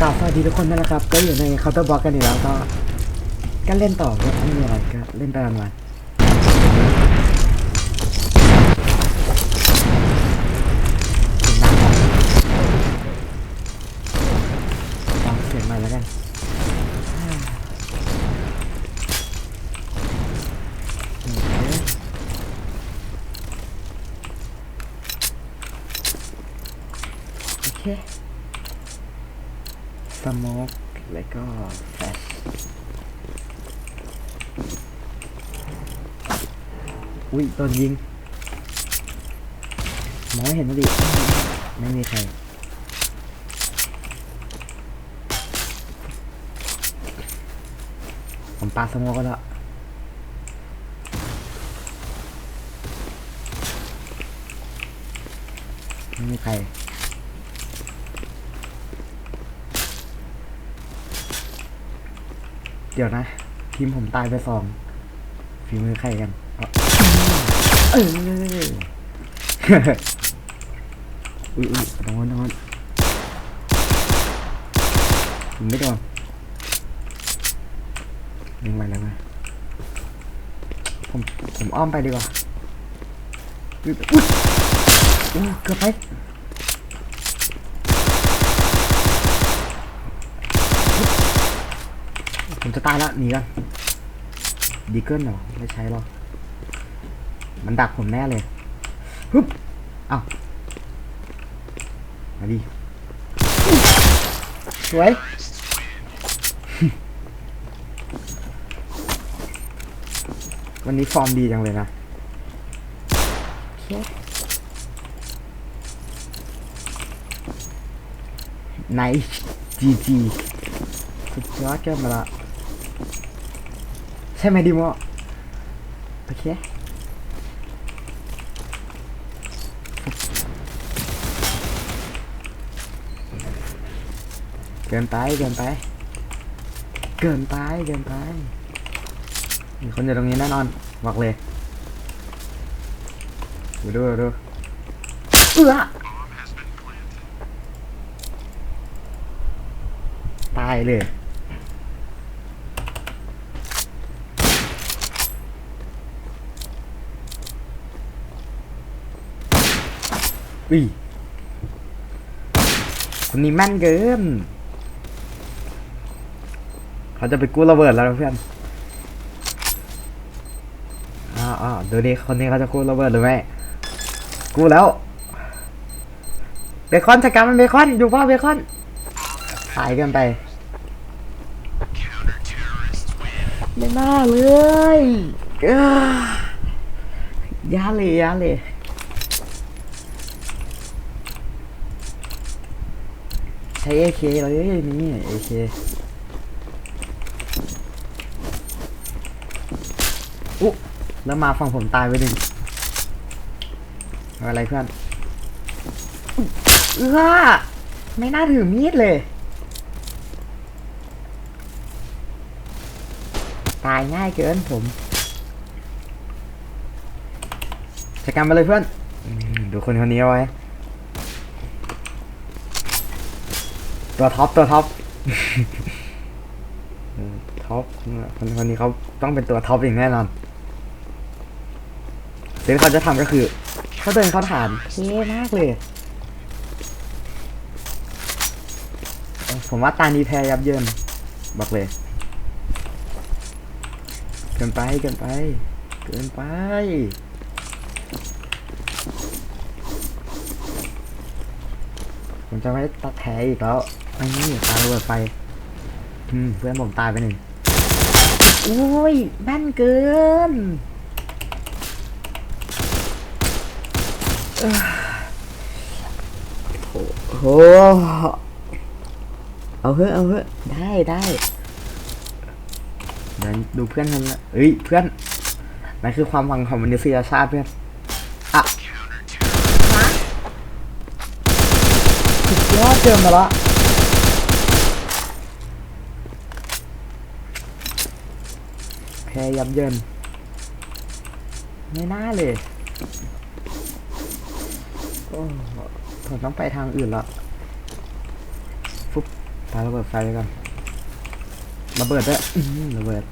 กล่าวสวัสดีทุกคนนะครับ ก็อยู่ในเคาน์เตอร์บล็อกกันอีกแล้วก็ก็เล่นต่อก็ไม่มีอะไรก็เล่นไปวันๆถึงน้ำก่อนฟังเสียงหน่แล้วกันโอเค สโมกแล้วก็แฟชอุ้ยโดนยิงมองไม่เห็นนะดิไม่มีใครผมปาสโมกก็แล้วไม่มีใคร เดี๋ยวนะ ทีมผมตายไปสองฝีมือใครกันเอาเอออุ้ยอุ้ยนอนนอนยิงไม่โดนยิงไปแล้วไงผมผมอ้อมไปดีกว่าอุ๊ยอุ๊ยอุ๊ยเกือบไป ผมจะตายแล้วหนีกันดีเกิลเหรอไม่ใช่หรอกมันดักผมแน่เลยฮึบเอ้ามาดิสวยวันนี้ฟอร์มดีจังเลยนะโอเคไนจีจี ยอดเกินมาละใช่ไหมดิโมโอเคเกินไปเกินไป เกินไปเกินไปมีคนอยู่ตรงนี้แน่นอนบอกเลยดูดูดูเอื้อตายเลย อุ้ยคนนี้แม่นเกินเขาจะไปกู้ระเบิดแล้วเพื่อนอ้าวอ้าวดูดิคนนี้เขาจะกู้ระเบิดหรือไม่กู้แล้วเบคอนจัดการมันเบคอนอยู่ป่าเบคอนขายกันไปไม่น่าเลยอ้ายาเลยยาเลย ใช้ AK เลยนี่ AK อุ๊แล้วมาฝั่งผมตายไปหนึ่งอะไรเพื่อนเอื้อไม่น่าถือมีดเลย ตายง่ายเกินผมจัดการไปเลยเพื่อน ดูคนคนนี้เอาไว้ ตัวท็อปตัวท็อปท็อปคนคนนี้เขาต้องเป็นตัวท็อปอย่างแน่นอนสิ่งที่เขาจะทำก็คือเขาเดินเขาฐานเท่มากเลย ผมว่าตานี้แพ้ยับเยินบอกเลย เกินไปเกินไป เกินไปผมจะไม่ตัดแท้อีกแล้ว ไอ้นี่ตาระเบิดไฟอืมเพื่อนผมตายไปหนึ่งโอ้ยแม่นเกินเอ้อโอ้โหเอาเถอะเอาเถอะได้ได้เดี๋ยวดูเพื่อนกันละเอ้ยเพื่อนนั่นคือความหวังของมนุษยชาติเพื่อนอะสุดยอดเจอมาละ พ้ยับเยิน ไม่น่าเลยโอ้ผมต้องไปทางอื่นละฟุบปาระเบิดไฟไปก่อนระเบิดด้วยระเบิด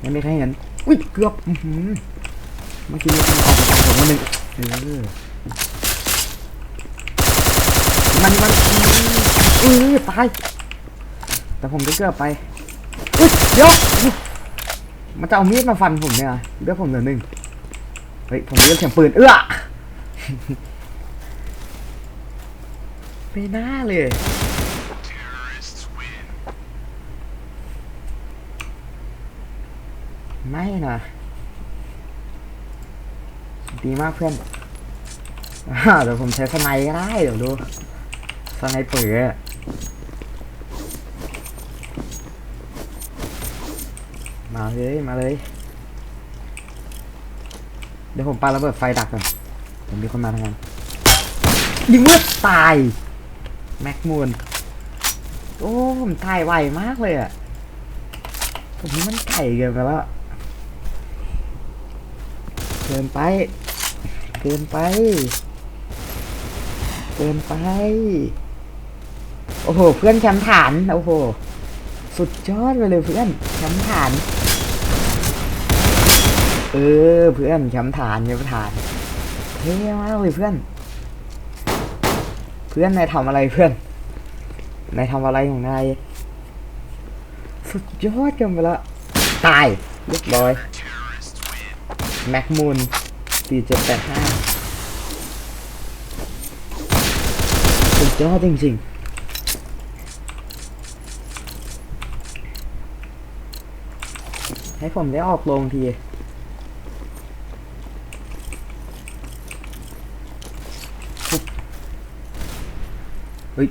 ไม่มีใครเห็นอุ้ยเกือบเมื่อกี้มีคนออกมาจากผมคนหนึ่งเออมันมันอื้ออตาย แต่ผมก็เกือบไปอุ้ยเดี๋ยวอุ๊ยมันจะเอามีดมาฟันผมเนี่ยเลือดผมเหลือหนึ่งเฮ้ยผมเลือดเสียงปืนเอื้อไม่น่าเลยไม่นะดีมากเพื่อนเดี๋ยวผมใช้สไนก็ได้เดี๋ยวดูสไนเปอร์อะ มาเลย มาเลย เดี๋ยวผมปาระเบิดไฟดักก่อนผมมีคนมาทางนั้นยิงเมื่อตาย แม็กมูนโอ้ ผมตายไวมากเลยอะผมนี่มันไก่เกินไปแล้วเกินไป เกินไป เกินไป โอ้โห เพื่อนแชมป์ฐาน โอ้โห สุดยอดไปเลยเพื่อนแชมป์ฐาน เออเพื่อนแชมป์ฐานแชมป์ฐานเท่มากเลยเพื่อน เพื่อนนายทำอะไรเพื่อนนายทำอะไรของนายสุดยอดกันไปละตายเรียบร้อยแม็กมูนสี่เจ็ดแปดห้าสุดยอดจริงๆให้ผมได้ออกลงที เฮ้ย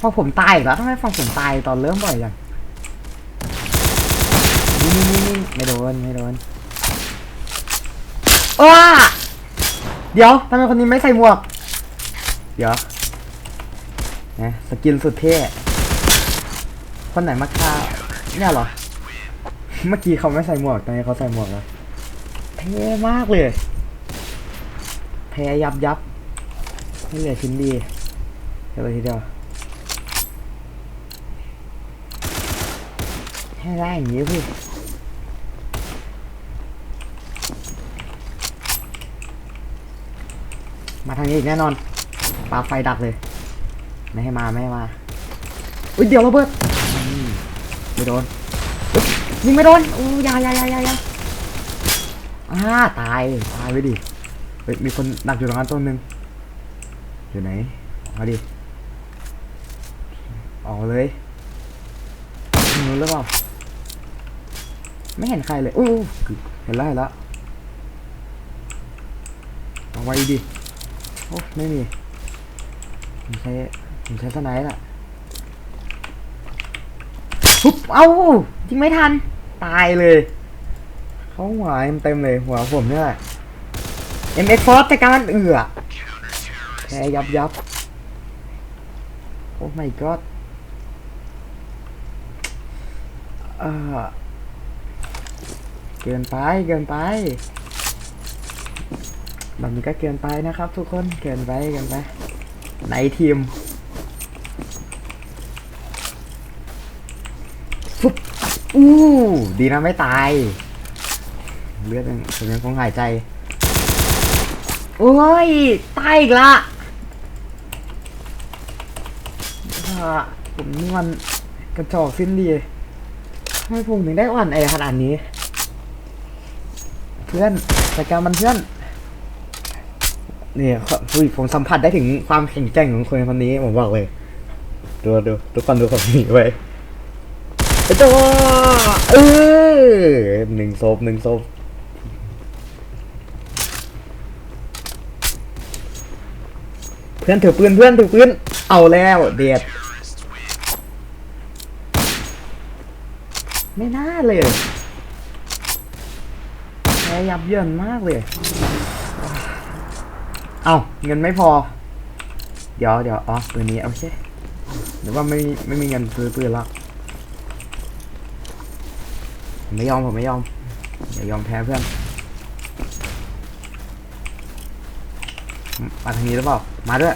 พอผมตายอีกแล้วทำไมฟังผมตายตอนเริ่มบ่อยจังนี่นี่นี่นี่ไม่โดนไม่โดนอ้าเดี๋ยวทำไมคนนี้ไม่ใส่หมวก เดี๋ยวนะสกินสุดเท่คนไหนมาฆ่าเนี่ยเหรอ เมื่อกี้เขาไม่ใส่หมวกตอนนี้เขาใส่หมวกแล้วเท่มากเลยแพ้ยับยับไม่เหลือชิ้นดี เดี๋ยวไปทีเดียวให้ได้อย่างนี้พี่มาทางนี้อีกแน่นอนปาไฟดักเลย ไม่ให้มาไม่ให้มาอุ้ยเดี๋ยวระเบิดไม่โดนยิงไม่โดนโอ้ยายายายายาอ่าตายตายไปดิเฮ้ยมีคนดักอยู่ตรงนั้นต้นหนึ่งอยู่ไหนมาดิ ออกเลยรู้หรือเปล่า ไม่เห็นใครเลยอู้หูเห็นแล้วเห็นแล้วเอาไว้ดิ โอ้ไม่มีผมใช้ผมใช้สไนด์แหละปุ๊บเอ้ายิงไม่ทัน ตายเลย เขาหัวเต็มเลยหัวผมเนี่ยแหละ MX Force จัดการเอือแพ้ยับยับโอ้ my god เกินไปเกินไปแบบนี้ก็เกินไปนะครับ ทุกคนเกินไปเกินไปไหนทีมฟุบอู้ดีนะไม่ตาย เลือดยังผมยังคงหายใจ โอ้ย ตายอีกละผมนี่มันกระจอกสิ้นดี ทำไมผมถึงได้อ่อนแอขนาดนี้ เพื่อนจัดการมันเพื่อน เนี่ยขออุ้ยผมสัมผัสได้ถึงความแข็งแกร่งของคนคนนี้ผมบอกเลยดูดูทุกคนดูผมนี่ไว้ไอ้ตัวเออหนึ่งโซบหนึ่งโซบเพื่อนถือปืนเพื่อนถือปืนเอาแล้วเดียด ไม่น่าเลยแพ้ยับเยินมากเลย เอาเงินไม่พอ เดี๋ยวเดี๋ยวอ๋อปืนนี้โอเคหรือว่าไม่ไม่มีเงินซื้อปืนแล้วผมไม่ยอมผมไม่ยอมอย่ายอมแพ้เพื่อนมาทางนี้หรือเปล่า มาด้วย